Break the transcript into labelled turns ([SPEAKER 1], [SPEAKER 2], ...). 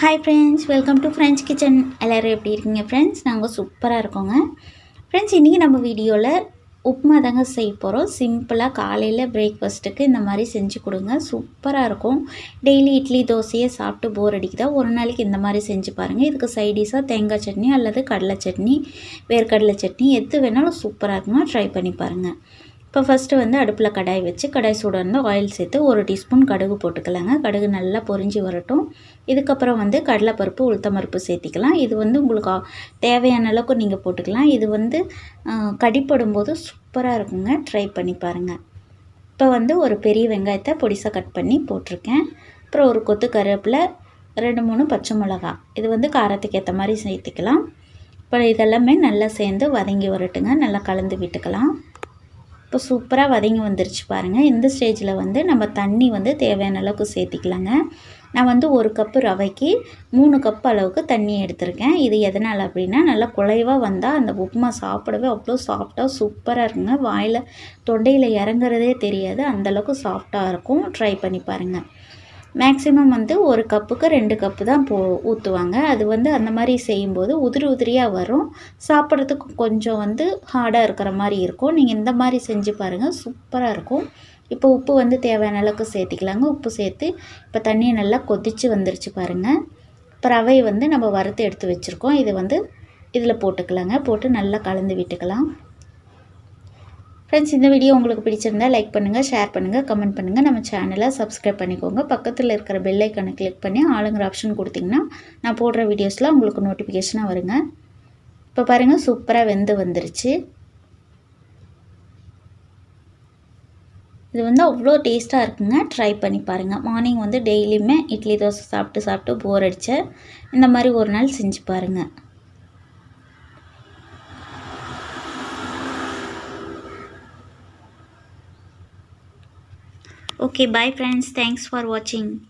[SPEAKER 1] Hi friends welcome to friends kitchen எல்லோரும் எப்படி இருக்கீங்க ஃப்ரெண்ட்ஸ் நாங்கள் சூப்பராக இருக்கோங்க. ஃப்ரெண்ட்ஸ் இன்றைக்கி நம்ம வீடியோவில் உப்புமா தாங்க செய்ய போகிறோம் சிம்பிளாக காலையில் பிரேக்ஃபாஸ்ட்டுக்கு இந்த மாதிரி செஞ்சு கொடுங்க. சூப்பராக இருக்கும். டெய்லி இட்லி தோசையை சாப்பிட்டு போர் அடிக்குதா? ஒரு நாளைக்கு இந்த மாதிரி செஞ்சு பாருங்கள் இதுக்கு சைடிஷாக தேங்காய் சட்னி அல்லது கடலை சட்னி வேர்க்கடலை சட்னி எது வேணாலும் சூப்பராக இருக்குமா? ட்ரை பண்ணி பாருங்கள் இப்போ ஃபஸ்ட்டு வந்து அடுப்பில் கடாய் வச்சு கடாய் சூடாக ஆயில் சேர்த்து ஒரு டீஸ்பூன் கடுகு போட்டுக்கலாங்க. கடுகு நல்லா பொரிஞ்சு வரட்டும். இதுக்கப்புறம் வந்து கடலைப்பருப்பு உளுத்தம்பருப்பு சேர்த்திக்கலாம். இது வந்து உங்களுக்கு தேவையான அளவுக்கு நீங்கள் போட்டுக்கலாம். இது வந்து கடிப்படும் போது சூப்பராக இருக்குங்க. ட்ரை பண்ணி பாருங்கள் இப்போ வந்து ஒரு பெரிய வெங்காயத்தை பொடிசாக கட் பண்ணி போட்டிருக்கேன். அப்புறம் ஒரு கொத்து கருவேப்பில் ரெண்டு மூணு பச்சை மிளகா. இது வந்து காரத்துக்கு ஏற்ற மாதிரி சேர்த்திக்கலாம். இப்போ இதெல்லாமே நல்லா சேர்ந்து வதங்கி வரட்டுங்க. நல்லா கலந்து விட்டுக்கலாம். இப்போ சூப்பராக வதங்கி வந்துருச்சு பாருங்கள் இந்த ஸ்டேஜில் வந்து நம்ம தண்ணி வந்து தேவையான அளவுக்கு சேர்த்திக்கலாங்க. நான் வந்து ஒரு கப்பு ரவைக்கு மூணு கப் அளவுக்கு தண்ணி எடுத்திருக்கேன். இது எதனால் அப்படின்னா நல்லா குலைவாக வந்தால் அந்த உப்புமா சாப்பிடவே அவ்வளோ சாஃப்டாக சூப்பராக இருக்குங்க. வாயில் தொண்டையில் இறங்குறதே தெரியாது. அந்தளவுக்கு சாஃப்டாக இருக்கும். ட்ரை பண்ணி பாருங்கள் மேக்ஸிமம் வந்து ஒரு கப்புக்கு ரெண்டு கப்பு தான் போ ஊற்றுவாங்க அது வந்து அந்த மாதிரி செய்யும்போது உதிரி உதிரியாக வரும். சாப்பிட்றதுக்கு கொஞ்சம் வந்து ஹார்டாக இருக்கிற மாதிரி இருக்கும். நீங்கள் இந்த மாதிரி செஞ்சு பாருங்கள் சூப்பராக இருக்கும். இப்போ உப்பு வந்து தேவையான அளவுக்கு சேர்த்திக்கலாங்க. உப்பு சேர்த்து இப்போ தண்ணியை நல்லா கொதித்து வந்துருச்சு பாருங்கள் இப்போ ரவை வந்து நம்ம வறுத்து எடுத்து வச்சுருக்கோம். இதை வந்து இதில் போட்டுக்கலாங்க. போட்டு நல்லா கலந்து விட்டுக்கலாம். ஃப்ரெண்ட்ஸ் இந்த வீடியோ உங்களுக்கு பிடிச்சிருந்தால் லைக் பண்ணுங்கள் ஷேர் பண்ணுங்கள் கமெண்ட் பண்ணுங்கள் நம்ம சேனலை சப்ஸ்கிரைப் பண்ணிக்கோங்க. பக்கத்தில் இருக்கிற பெல் கிளிக் பண்ணி ஆளுங்கிற ஆப்ஷன் கொடுத்திங்கன்னா நான் போடுற வீடியோஸில் உங்களுக்கு நோட்டிஃபிகேஷனாக வருங்க. இப்போ பாருங்கள் சூப்பராக வெந்து வந்துருச்சு. இது வந்து அவ்வளோ டேஸ்ட்டாக இருக்குங்க. ட்ரை பண்ணி பாருங்கள் மார்னிங் வந்து டெய்லியுமே இட்லி தோசை சாப்பிட்டு சாப்பிட்டு போர் அடித்த இந்த மாதிரி ஒரு நாள் செஞ்சு பாருங்கள் Okay, bye friends. Thanks for watching.